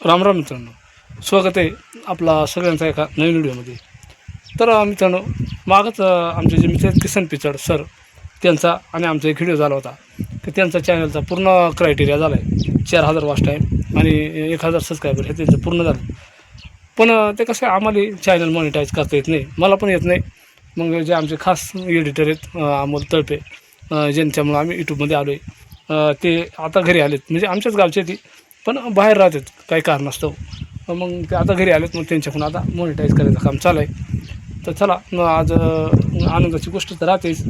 राम राम मित्रांनो. स्वागत आहे आपला सगळ्यांचा एका नवीन व्हिडिओमध्ये. तर मित्रांनो मागच आमचे जे मित्र किसन पिचड सर त्यांचा आणि आमचा एक व्हिडिओ झाला होता. की त्यांचा चॅनलचा पूर्ण क्रायटेरिया झाला आहे चार हजार वास्ट टाईम आणि एक हजार सबस्क्रायबर हे त्यांचं पूर्ण झालं. पण ते कसं आहे, आम्हाला चॅनल मॉनिटाईज करता येत नाही. मला पण येत नाही. मग जे आमचे खास एडिटर आहेत अमोल तळपे ज्यांच्यामुळं आम्ही यूट्यूबमध्ये आलो आहे ते आता घरी आलेत. म्हणजे आमच्याच गावचे ती. पण बाहेर राहतात काही कारणास्तव मग ते आता घरी आलेत मग त्यांच्याकडून आता मॉनिटाईज करायचं काम चालू आहे. तर चला मग आज आनंदाची गोष्ट तर राहतेच.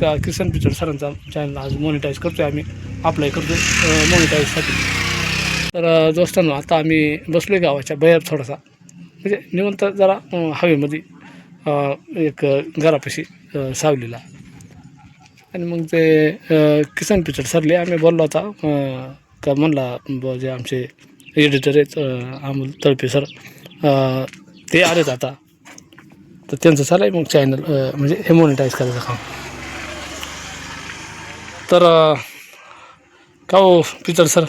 का किसन पिक्चर सरांचा चॅनल आज मॉनिटाईज करतो आहे आम्ही अप्लाय करतो मॉनिटाईजसाठी तर दोस्तांनो आता आम्ही बसलो आहे गावाच्या बाहेर थोडासा. म्हणजे निवंत जरा हवेमध्ये एक घरापाशी सावलीला. आणि मग ते किसन पिक्चर सरले आम्ही बोललो होता का म्हणला जे आमचे एडिटर आहेत अमोल तळपे सर ते आलेत आता. तर त्यांचं चालू आहे मग चॅनल म्हणजे हे मॉनिटाईज करायचं काम. तर का हो पिक्चर सर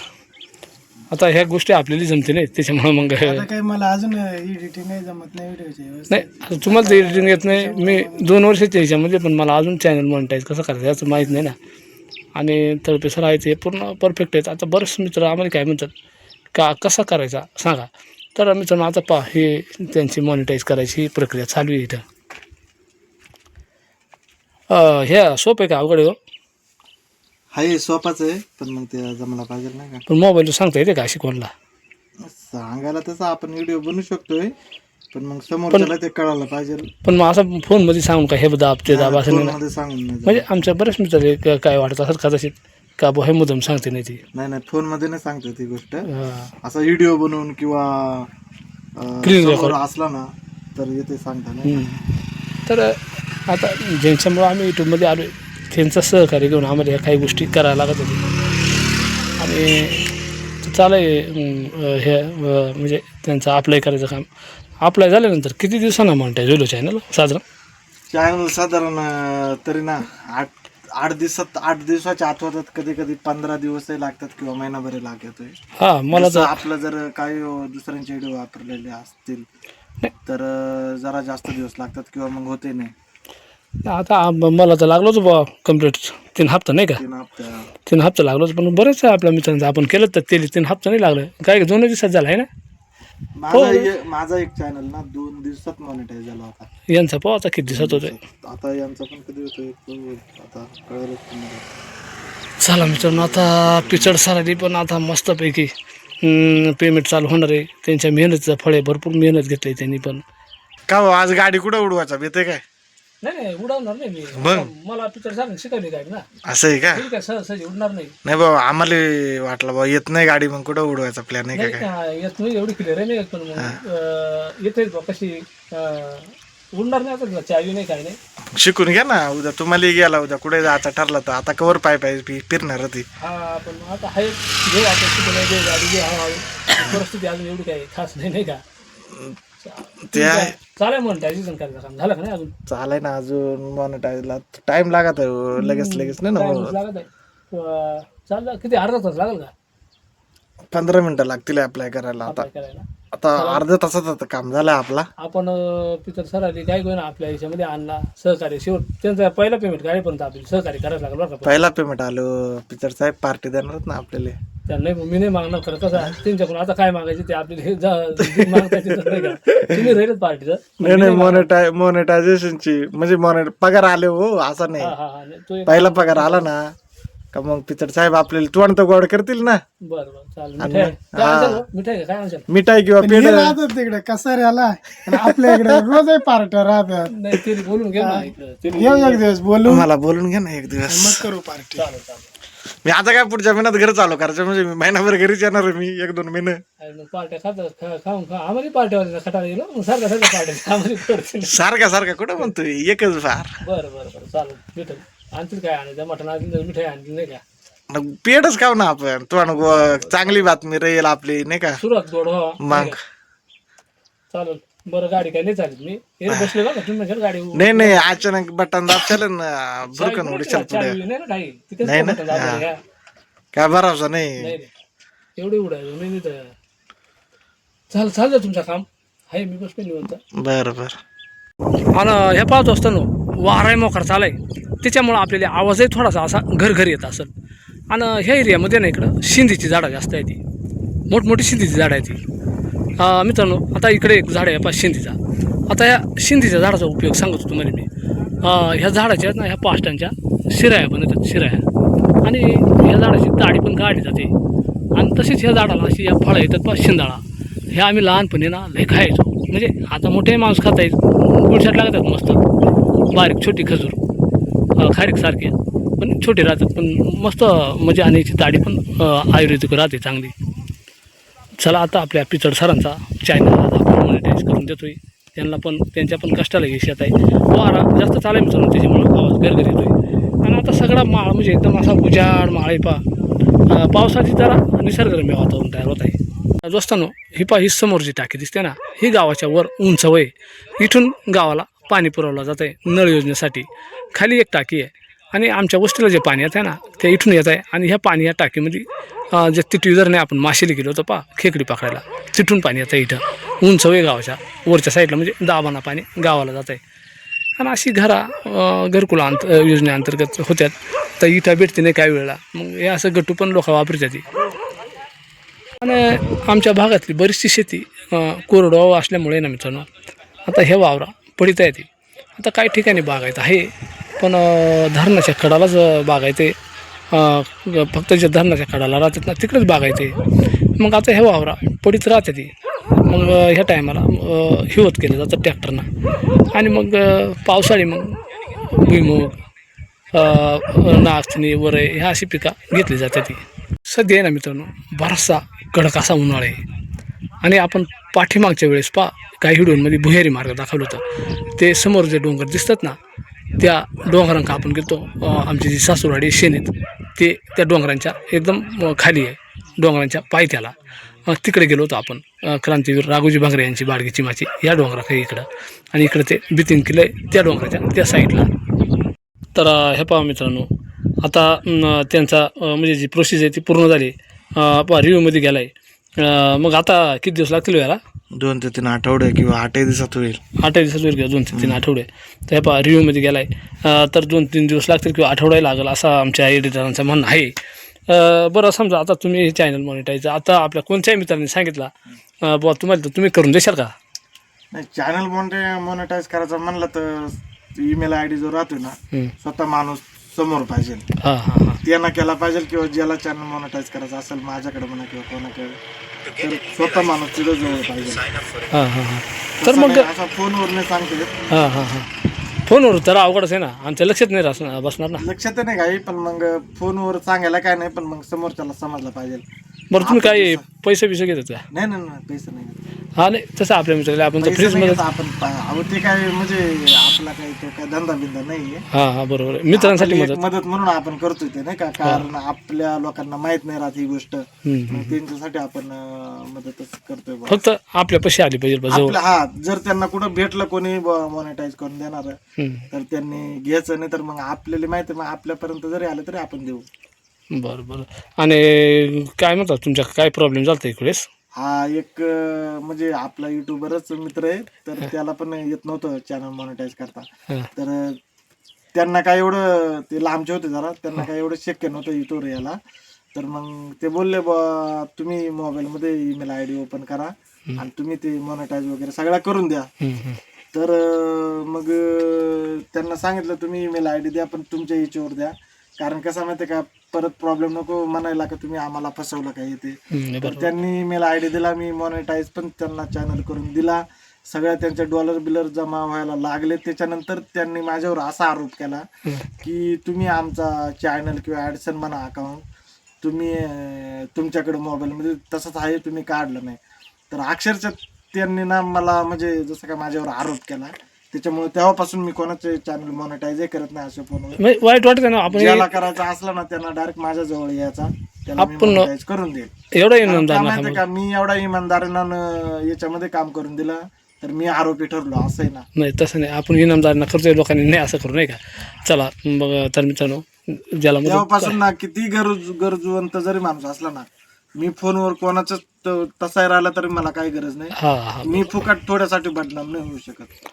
आता ह्या गोष्टी आपल्याला जमते नाही त्याच्यामुळं मग काही मला अजून एडिटिंग नाही जमत नाही नाही आता तुम्हाला ते एडिटिंग येत नाही. मी दोन वर्षाच्या ह्याच्यामध्ये पण मला अजून चॅनल मॉनिटाईज कसं करायचं याचं माहीत नाही ना. आणि तळपे सर आहेत हे पूर्ण परफेक्ट आहेत आता बरेच मित्र आम्हाला काय म्हणतात का कसा करायचा? सांगा. तर मित्रांनो आता पहा हे त्यांची मॉनिटाईज करायची प्रक्रिया चालू आहे इथं. ह्या सोप आहे का? अवघड आहे हो. हाय सोपाच आहे पण मग ते जमला पाहिजे नाही का? पण मोबाईल सांगता येते का अशी कोणाला? सांगायला तसं आपण व्हिडिओ बनवू शकतोय. पण मग समोरच्याला ते कळायला पाहिजे पण मग असं फोनमध्ये सांगून का हे दाब ते दाब असं नाही सांगून नाही म्हणजे आमच्या बरेच मित्र काय वाटत असं कदाचित का बुवा हे मुदम सांगते नाही ती. नाही नाही फोनमध्ये नाही सांगतो ती गोष्ट. असा व्हिडिओ बनवून किंवा. असला ना तर येते सांगता नाही. तर आता ज्यांच्यामुळं आम्ही यूट्यूबमध्ये आलो त्यांचं सहकार्य घेऊन आम्हाला या काही गोष्टी करायला लागत होती आणि चालू आहे अं, हे म्हणजे त्यांचं अप्लाय करायचं काम अप्लाय झाल्यानंतर किती दिवसांना म्हणताय झोलो चॅनल साधारण? चॅनल साधारण अं, तरी ना आठ आठ दिवसात आठ दिवसाच्या आत होतात कधी कधी पंधरा दिवसही लागतात किंवा महिनाभर लागतोय. हां मला जसं तर आपलं जर काही दुसऱ्यांचे व्हिडिओ वापरलेले असतील तर अं, जरा जास्त दिवस लागतात किंवा मग होते नाही. आता मला तर लागलोच बुवा कंप्लीट तीन हप्ता नाही का? तीन हप्त्या तीन हप्ता लागलोच पण बरेच आहे आपल्या मित्रांचं आपण केलं तर ते तीन हप्ता नाही लागलं. काय दोन दिवसात झालं आहे ना? माझा एक- माझा एक चॅनल ना दोन दिवसात मॉनिटाईज झाला होता. यांचा पाहू आता किती दिवसात होतोय? आता यांचा पण कधी होतोय? तो आता कळेलच तुम्हाला. चला मित्रांनो आता पिचड सरांनी पण आता मस्तपैकी पेमेंट चालू होणार आहे. त्यांच्या मेहनतीचं फळ आहे. भरपूर मेहनत घेतली त्यांनी पण. का हो, आज गाडी कुठं उडवायचा? भेटे काय? नाही नाही उडवणार नाही मी. बघ. मला सरांनी शिकवली काय ना? असं आहे का? काय सहज सहज उडणार नाही. नाही बाबा आम्हाला वाटलं बाबा येत नाही गाडी मग कुठं उडवायचा प्लॅन आहे का नाही काय? येत नाही एवढी क्लिअर आहे नाही येत पण मग येते कशी अं, उडणार नाही आता चावी नाही काय नाही. शिकून घ्या ना उद्या तुम्हाला गेला उद्या कुठे जायचं ठरलं तर आता कवर पाय पाय फिरणार होती हा पण आता आहे आता शिकवलं घे गाडी घे हळूहळू परिस्थिती अजून एवढी काही खास नाही नाही का? ते आहे. चालेल म्हणताय करायचं काम? झालं का नाही अजून? चालाय ना अजून मॉनिटाईजला टाइम लागत आहे हो. लगेच लगेच नाही ना काय होत. लागत आहे. अं, चाललं किती? अर्धा तास लागेल का? पंधरा मिनिटं लागतील अप्लाय करायला आता. करायला. आता अर्ध्या तासात आता काम झालं आपला. आपण पितर सरांनी काय घेऊन आपल्या याच्यामध्ये आणला सहकार्य. शेवट त्यांचा पहिला पेमेंट गाडीपर्यंत आपल्याला सहकार्य करायला लागलं बरं का पहिला पेमेंट आलो पिक्चर साहेब पार्टी देणार ना आपल्याला. त्यांना नाही मी नाही मागणार खरं कसं आहे, त्यांच्याकडून आता काय मागायचे ते आपल्याला जा- जे मागताय ते तर नाही का? तुम्ही राहिलेत पार्टीचं नाही नाही मोनेटाय मोनेटायझेशनची म्हणजे मोनेट पगार आले हो असं नाही. हा हा हा नाही, तो एक पहिला पगार आला ना का मग पिक्चर साहेब आपल्याला तोंड तर गोड करतील ना. बरं बरं चालेल. मिठाई. आहे. काय आणशाल हो? मिठाई का? काय आणशाल मिठाई किंवा पेढ? राहतात तिकडे कसाऱ्याला आणि आपल्या इकडे रोजही पार्ट्या राहतात. नाही ते बोलून घे ना. इकडं. ते येऊ एक दिवस बोलू. मला बोलून घ्या ना एक दिवस. मग करू पार्टी चालेल चालेल. मी आता काय पुढच्या महिन्यात घर चालू करायचं म्हणजे मी महिनाभर घरीच येणार आहे मी एक दोन महिने. आणि मग पार्ट्या खातात खा- खाऊन खा. आम्हाला पार्ट्या खटाळा गेलो. मग सारखा सारखा पार्ट्या आम्हाला पडतील सारखा सारखा कुठं म्हणतोय? एकच फार बरं बरं बरं. चालेल. मिठाई आणतील काय आणायचं? मटण आणतील मिठाई नाही का? मग खाऊ ना आपण. तू गो- चांगली बातमी राहील आपली नाही का? सुरुवात गोड हो. मग. चालेल. बरं गाडी काय नाही चालेल मी. हे बसले बघा तुम्ही म्हणशाल गाडी नाही नाही अचानक बटन दाबशाल ना. बुरकन उडशाल पुढे. चावी नाही ना काही तिथेच नाही ना? बटन दाबलं. ह्या. काय भरोसा नाही. एवढी उडायचं नाही तर. झालं झालं तुमचं काम. आहे मी बसतो निवंत. बरं बरं. आणि हे पाहत असताना वाराही मोकार चालाय त्याच्यामुळं आपल्याला आवाजही थोडासा असा घर घर येत असेल. आणि ह्या एरियामध्ये ना इकडं शिंदीची झाडं जास्त आहे ती मोठमोठी शिंदीची झाडं आहे ती मित्रांनो आता इकडे एक झाड आहे पा शिंदीचा. आता ह्या शिंदीच्या झाडाचा उपयोग सांगतो तुम्हाला मी. ह्या झाडाच्या ना ह्या पाष्टांच्या शिराया बनवतात शिराया. आणि ह्या झाडाची दाढी पण काढली जाते. आणि तसेच ह्या झाडाला अशी या फळं येतात पा शिंदाळा. हे आम्ही लहानपणी ना लय खायचो म्हणजे आता मोठे माणूस खाता येत गुळशाट लागतात मस्त? बारीक छोटी खजूर. अं, खारीक पण छोटे राहतात. पण मस्त म्हणजे आणि याची दाढी पण आयुर्वेदिक राहते चांगली. चला आता आपल्या पिचड सरांचा चॅनल आपण मॉनिटाईज करून देतोय. त्यांना पण त्यांच्या पण कष्टाला यश येत आहे. वारा जास्त चालाय चालू त्याच्यामुळं आवाज गरगर येतोय आणि आता सगळा माळ म्हणजे एकदम असा उजाड माळ आहे पा पावसाची जरा निसर्गरम्य वातावरण तयार होत आहे. दोस्तांनो ही पा ही समोरची टाकी दिसते ना ही गावाच्या वर उंच वय. इथून गावाला पाणी पुरवलं जात आहे नळ योजनेसाठी. खाली एक टाकी आहे आणि आमच्या वस्तीला जे पाणी येत आहे ना ते इथून येत आहे आणि ह्या पाणी या टाकीमध्ये जे तिथी जर नाही आपण माशेली गेलो होतो पा खेकडी पकडायला तिथून पाणी येतं इथं. उंच वय गावाच्या वरच्या साईडला म्हणजे दाबाना पाणी गावाला जात आहे आणि अशी घरा घरकुल घरकुला अंत योजनेअंतर्गत होत्यात. तर इथं भेटते नाही काही वेळेला. मग हे असं गट्टू पण लोक वापरतात. ती. आणि आमच्या भागातली बरीचशी शेती कोरडवाहू असल्यामुळे ना मित्रांनो आता हे वावरा पडिता येते आता काही ठिकाणी बागायत आहे पण धरणाच्या कडालाच बागायते. फक्त जे धरणाच्या कडाला राहतात ना तिकडेच बागायते. मग आता हे वावरा पडीत राहते ती मग ह्या टायमाला हिवत केलं जातं ट्रॅक्टरनं. आणि मग पावसाळी मग भुईमूग नाचणी वरे ह्या अशी पिकं घेतली जाते ती सध्या आहे ना मित्रांनो बराचसा कडक असा उन्हाळा आहे. आणि आपण पाठीमागच्या वेळेस पा काही व्हिडिओमध्ये भुयारी मार्ग दाखवलं होतं. ते समोर जे डोंगर दिसतात ना त्या डोंगरांका आपण गेलो आमची जी सासूरवाडी शेणीत ते त्या डोंगरांच्या एकदम खाली आहे डोंगरांच्या पायथ्याला. तिकडे गेलो होतो आपण क्रांतीवीर राघोजी भांगरे यांची बाडगीची माची या डोंगरा काही इकडं. आणि इकडं ते बितीन किल्ले त्या डोंगराच्या त्या साईडला. तर हे पहा मित्रांनो आता त्यांचा म्हणजे जी प्रोसेस आहे ती पूर्ण झाली. रिव्ह्यूमध्ये गेला आहे मग आता किती दिवस लागतील याला दोन ते तीन आठवडे किंवा आठही दिवसात होईल. आठ दिवसात होईल किंवा दोन ते तीन आठवडे. तर हे पहा रिव्ह्यूमध्ये गेला आहे तर दोन तीन दिवस लागतील किंवा आठवडाही लागेल असं आमच्या एडिटरांचं म्हणणं आहे. अ, बरं समजा आता तुम्ही हे चॅनल मॉनिटाईज आता आपल्या कोणत्याही मित्रांनी सांगितला बुवा तुम्हाला तर तुम्ही करून देशाल का? नाही चॅनल मोनिटे मॉनिटाईज करायचं म्हणलं तर ईमेल आय डी जो राहतो ना. स्वतः माणूस समोर पाहिजे. हां हां हां. त्यांना केला पाहिजे किंवा ज्याला चॅनल मॉनिटाईज करायचं असेल माझ्याकडे म्हणा किंवा कोणाकडे तर स्वतः माणूस तिथं जवळ पाहिजे. हां हां हां. तर मग असं फोनवर नाही सांगते. हां हां हां. फोनवर तर अवघडच आहे ना. आमच्या लक्षात नाही राहस- बसणार ना. लक्षात नाही काही पण मग फोनवर सांगायला काय नाही पण मग समोरच्याला समजलं पाहिजे. बरं तुम्ही काय पैसे बिसे घेतात का? नाही नाही नाही पैसे नाही घेत. हा नाही तसं आपल्या मित्राला आपण तर पैसे नाही फ्रीजमध्ये घेत आपण पा- अहो ते काय म्हणजे आपला काही तो काय धंदा बिंदा नाहीये. हां हां बरोबर आहे. मित्रांसाठी आपली एक मदत. मदत म्हणून आपण करतोय ते नाही का? कारण आपल्या लोकांना माहीत नाही राहत ही गोष्ट. हम्म, हम्म. मग त्यांच्यासाठी आपण अं, मदतच करतोय बुवा. फक्त आपल्या पैसे आले पाहिजे बा जवळ. आपल्या हा जर त्यांना कुठं भेटलं कोणी मॉनिटाईज करून देणार हम्म. तर त्यांनी घ्यायचं नाही तर मग आपल्याला माहिती मग आपल्यापर्यंत जरी आलं तरी आपण देऊ. बरं बरं. आणि काय म्हणतात तुमच्या काय प्रॉब्लेम झाला इकडेच हा एक अं, म्हणजे आपला युट्यूबरच मित्र आहे तर त्याला पण येत नव्हतं चॅनल मॉनिटाईज करता. हां. तर अं, त्यांना काय एवढं ते लांबचे होते जरा त्यांना काय एवढं शक्य नव्हतं युट्यूबर याला तर मग ते बोलले बा तुम्ही मोबाईलमध्ये ईमेल आय डी ओपन करा आणि तुम्ही ते मॉनिटाईज वगैरे सगळ्या करून द्या. हम्म, हम्म. तर अं, मग अं, त्यांना सांगितलं तुम्ही ईमेल आय डी द्या पण तुमच्या याच्यावर द्या. कारण कसं माहिती का परत प्रॉब्लेम नको म्हणायला का तुम्ही आम्हाला फसवलं का येते तर त्यांनी ईमेल आय डी दिला मी मॉनिटाईज पण त्यांना चॅनल करून दिला. सगळ्या त्यांचे डॉलर बिलर जमा व्हायला लागले. त्याच्यानंतर त्यांनी माझ्यावर असा आरोप केला. की तुम्ही आमचा चॅनल किंवा ॲडसन म्हणा अकाउंट तुम्ही तुमच्याकडे मोबाईलमध्ये तसंच आहे तुम्ही काढलं नाही. तर अक्षरशः त्यांनी ना मला म्हणजे जसं का माझ्यावर आरोप केला. त्याच्यामुळे तेव्हापासून मी कोणाचे चॅनल मॉनिटाईज करत नाही अशा फोनवर म्हणजे वाईट वाटतं ना आपण ज्याला करायचं असलं ना त्यांना डायरेक्ट माझ्या जवळ यायचा. त्याला मी आपण- monetize करून देईल. एवढं कारण इनामदार का ना मी एवढा इमानदारीनं याच्यामध्ये काम करून दिलं तर मी आरोपी ठरलो असं ना. नाही तसं नाही. आपण इनामदारांना करतोय लोकांनी नाही असं करू नाही का? चला बघ तर मित्रांनो ज्याला मदत तेव्हापासून ना किती गरज गरजवंत जरी माणूस असला ना मी फोनवर कोणाचं तो तसा राहिला तरी मला काही गरज नाही. हां हां. मी फुकट थोड्यासाठी बदनाम नाही होऊ शकत.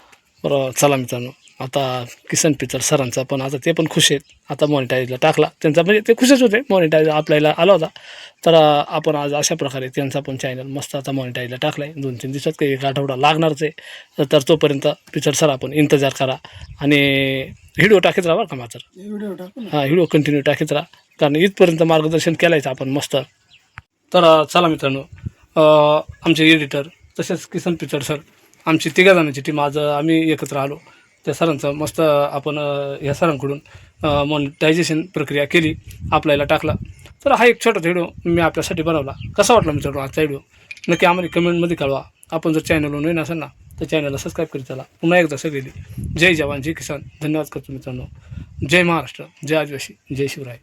बरं चला मित्रांनो. आता किसन पिचर सरांचा पण आता ते पण खुश आहेत. आता मॉनिटाईजला टाकला. त्यांचा म्हणजे ते खुशच होते. मॉनिटाईज आपल्याला आला होता. तर आपण आज अशा प्रकारे त्यांचा पण चॅनल मस्त आता मॉनिटाईजला टाकला आहे दोन तीन दिवसात काही एक आठवडा लागणारच आहे. तर तोपर्यंत पिचर सर आपण इंतजार करा. आणि व्हिडिओ टाकीत राहा बरं का मात्र? व्हिडिओ हा व्हिडिओ कंटिन्यू टाकीत राहा. कारण इथपर्यंत मार्गदर्शन केलायचं आपण मस्त. तर चला मित्रांनो. आमचे एडिटर तसेच किसन पिचर सर आमची तिघा जणांची टीम आज आम्ही एकत्र आलो. त्या सरांचं मस्त आपण ह्या या सरांकडून मॉनिटायझेशन प्रक्रिया केली आपल्याला टाकला. तर हा एक छोटा व्हिडिओ मी आपल्यासाठी बनवला. कसा वाटला मित्रांनो आजचा व्हिडिओ नक्की आम्हाला कमेंटमध्ये कळवा. आपण जर चॅनलवर नवीन असेल ना तर चॅनलला सबस्क्राईब करीत चला. पुन्हा एकदा सगळी जय जवान जय किसान. धन्यवाद करतो मित्रांनो. जय महाराष्ट्र जय आदिवासी जय शिवराय.